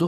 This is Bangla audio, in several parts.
দু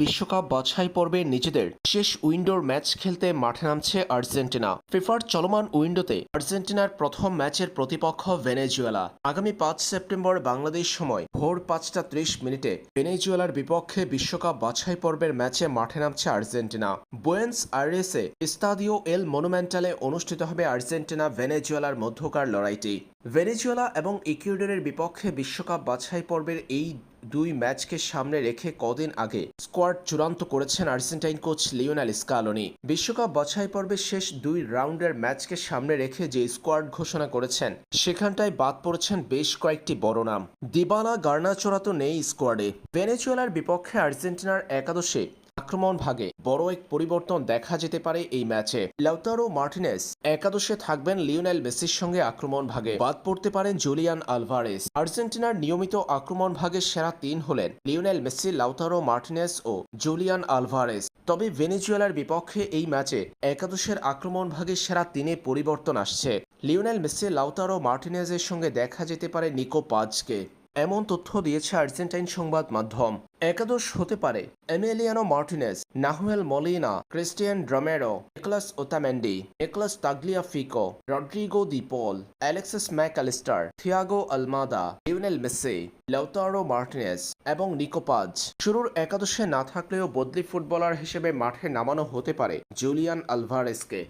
বিশ্বকাপ বাছাই পর্বে নিজেদের শেষ উইন্ডোর ম্যাচ খেলতে মাঠে নামছে আর্জেন্টিনা। ফিফার চলমান উইন্ডোতে আর্জেন্টিনার প্রথম ম্যাচের প্রতিপক্ষ ভেনেজুয়েলা। আগামী পাঁচ সেপ্টেম্বর বাংলাদেশ সময় ভোর পাঁচটা ত্রিশ মিনিটে ভেনেজুয়েলার বিপক্ষে বিশ্বকাপ বাছাই পর্বের ম্যাচে মাঠে নামছে আর্জেন্টিনা। বুয়েন্স আইরেসে ইস্তাদিও এল মনুমেন্টালে অনুষ্ঠিত হবে আর্জেন্টিনা ভেনেজুয়েলার মধ্যকার লড়াইটি। ভেনেজুয়েলা এবং ইকুয়েডরের বিপক্ষে বিশ্বকাপ বাছাই পর্বের এই দুই ম্যাচকে সামনে রেখে কদিন আগে স্কোয়াড চূড়ান্ত করেছেন আর্জেন্টাইন কোচ লিওনাল স্কালোনি। বিশ্বকাপ বছাই পর্বে শেষ দুই রাউন্ডের ম্যাচকে সামনে রেখে যে স্কোয়াড ঘোষণা করেছেন, সেখানটায় বাদ পড়েছেন বেশ কয়েকটি বড় নাম। দিবালা গার্নাচোরা তো নেই স্কোয়াডে। ভেনেচুয়েলার বিপক্ষে আর্জেন্টিনার একাদশে আক্রমণ ভাগে বড় এক পরিবর্তন দেখা যেতে পারে এই ম্যাচে। লাউতারো মার্টিনেস একাদশে থাকবেন লিওনেল মেসির সঙ্গে আক্রমণ ভাগে। বাদ পড়তে পারেন জুলিয়ান আলভারেস। আর্জেন্টিনার নিয়মিত আক্রমণ ভাগের সেরা তিন হলেন লিওনেল মেসি, লাউতারো মার্টিনেস ও জুলিয়ান আলভারেস। তবে ভেনেজুয়েলার বিপক্ষে এই ম্যাচে একাদশের আক্রমণ ভাগে সেরা তিনে পরিবর্তন আসছে। লিওনেল মেসি, লাউতারো মার্টিনেজের সঙ্গে দেখা যেতে পারে নিকো পাজকে এমন তথ্য দিয়েছে আর্জেন্টাইন সংবাদ মাধ্যম। একাদশ হতে পারে, Emiliano Martinez Nahuel Molina, Cristian Romero, Nicolas Otamendi, Nicolas Tagliafico, Rodrigo De Paul, Alexis Mac Allister Thiago Almada, Lionel Messi, Lautaro Martinez এবং নিকোপাজ শুরুর একাদশে না থাকলেও বদলি ফুটবলার হিসেবে মাঠে নামানো হতে পারে জুলিয়ান আলভারেসকে।